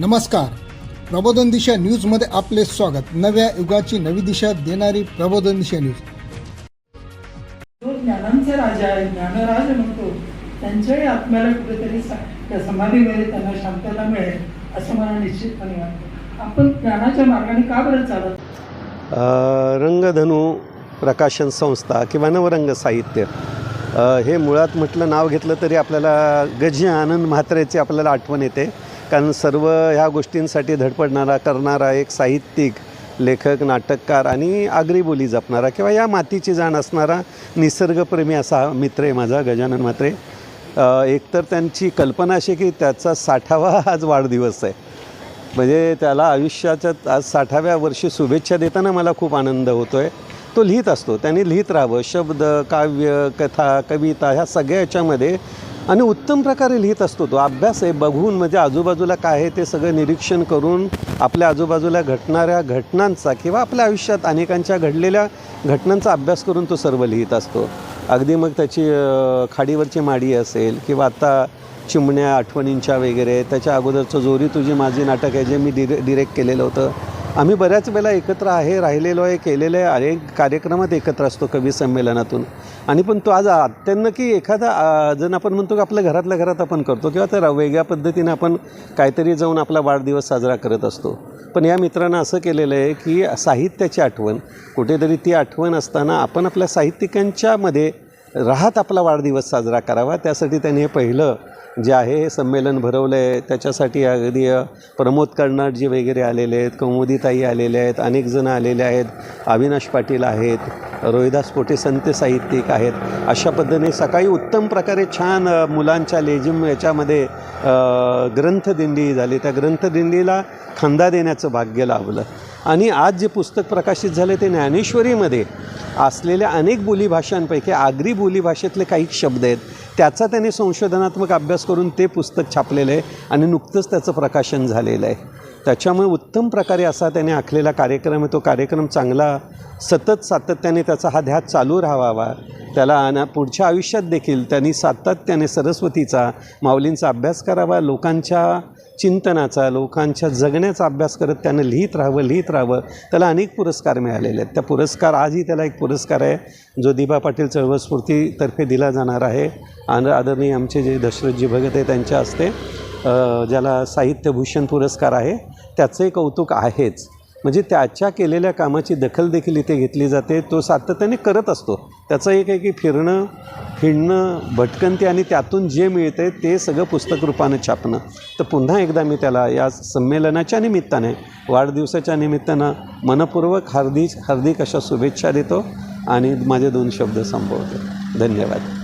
नमस्कार. प्रबोधन दिशा न्यूजमध्ये आपले स्वागत. नव्या युगाची नवी दिशा देणारी प्रबोधन दिशा न्यूज जो ज्ञानांचे राजा आहे ज्ञानराज म्हणतो त्यांच्याही आत्म्याला कुठेतरी सा- त्या समाधीमध्ये त्यांना शांतता मिळेल असं मला निश्चितपणे वाटतं. आपण ज्ञानाच्या मार्गाने का बरं चालत? अ, रंगधनू प्रकाशन संस्था किंवा नवरंग साहित्य. अ, हे मुळात म्हटलं नाव घेतलं तरी आपल्याला गजी आनंद म्हात्रेची आपल्याला आठवण येते. कारण सर्व ह्या गोष्टींसाठी धडपडणारा करणारा एक साहित्यिक लेखक नाटककार आणि आगरी बोली जपणारा किंवा या मातीची जाण असणारा निसर्गप्रेमी असा हा मित्र आहे माझा गजानन मात्रे एकतर त्यांची कल्पना अशी की त्याचा साठावा आज वाढदिवस आहे. म्हणजे त्याला आयुष्याच्या आज साठाव्या वर्षी शुभेच्छा देताना मला खूप आनंद होतो आहे तो लिहित असतो. त्यांनी लिहित राहावं. शब्द काव्य कथा कविता ह्या सगळ्या याच्यामध्ये आणि उत्तम प्रकारे लिहित असतो तो अभ्यास आहे. बघून म्हणजे आजूबाजूला काय आहे ते सगळं निरीक्षण करून आपल्या आजूबाजूला घटणाऱ्या घटनांचा किंवा आपल्या आयुष्यात अनेकांच्या घडलेल्या घटनांचा अभ्यास करून तो सर्व लिहित असतो. अगदी मग त्याची खाडीवरची माडी असेल किंवा आत्ता चिमण्या आठवणींच्या वगैरे त्याच्या अगोदरचं जोरी तुझी माझी नाटक आहे जे मी डिरे डिरेक्ट केलेलं होतं. आम्ही बऱ्याच वेळेला एकत्र आहे राहिलेलो आहे केलेलं आहे अनेक कार्यक्रमात एकत्र असतो कवी संमेलनातून. आणि पण तो आज अत्यंत की एखादा जण आपण म्हणतो की आपल्या घरातल्या घरात आपण करतो किंवा तर वेगळ्या पद्धतीने आपण काहीतरी जाऊन आपला वाढदिवस साजरा करत असतो. पण या मित्रानं असं केलेलं आहे की साहित्याची आठवण कुठेतरी ती आठवण असताना आपण आपल्या साहित्यिकांच्यामध्ये राहत आपला वाढदिवस साजरा करावा. त्यासाठी त्यांनी हे पहिलं जे आहे हे संमेलन भरवलं आहे त्याच्यासाठी अगदी प्रमोद कर्नाटजी वगैरे आलेले आहेत कौमुदीताई आलेले आहेत अनेकजणं आलेले आहेत अविनाश पाटील आहेत रोहिदास पोटे संत साहित्यिक आहेत. अशा पद्धतीने सकाळी उत्तम प्रकारे छान मुलांच्या लेझिम याच्यामध्ये ग्रंथदिंडी झाली. त्या ग्रंथदिंडीला खांदा देण्याचं भाग्य लाभलं. आणि आज जे पुस्तक प्रकाशित झाले ते ज्ञानेश्वरीमध्ये असलेल्या अनेक बोलीभाषांपैकी आगरी बोलीभाषेतले काही शब्द आहेत त्याचा त्याने संशोधनात्मक अभ्यास करून ते पुस्तक छापलेलं आहे आणि नुकतंच त्याचं प्रकाशन झालेलं आहे. त्याच्यामुळे उत्तम प्रकारे असा त्याने आखलेला कार्यक्रम आहे. तो कार्यक्रम चांगला सतत सातत्याने त्याचा हा ध्यास चालू राहावा. त्याला आणि पुढच्या आयुष्यात देखील त्यांनी सातत्याने सरस्वतीचा माऊलींचा अभ्यास करावा लोकांच्या चिंतनाचा लोकांच्या जगण्याचा अभ्यास करत त्यानं लिहित राहावं लिहित राहावं. त्याला अनेक पुरस्कार मिळालेले आहेत. त्या पुरस्कार आजही त्याला एक पुरस्कार आहे. जो दिबा पाटील चळवळ स्फूर्तीतर्फे दिला जाणार आहे. आणि आदरणीय आमचे जे दशरथजी भगत आहे त्यांच्या हस्ते ज्याला साहित्यभूषण पुरस्कार आहे. त्याचंही कौतुक आहेच. म्हणजे त्याच्या केलेल्या कामाची दखल देखील इथे घेतली जाते. तो सातत्याने करत असतो. त्याचं एक आहे की फिरणं हिंडणं भटकंती आणि त्यातून जे मिळते ते सगळं पुस्तक रूपानं छापणं. तर पुन्हा एकदा मी त्याला या संमेलनाच्या निमित्ताने वाढदिवसाच्या निमित्तानं मनपूर्वक हार्दिक हार्दिक अशा शुभेच्छा देतो आणि माझे दोन शब्द संपवतो. धन्यवाद.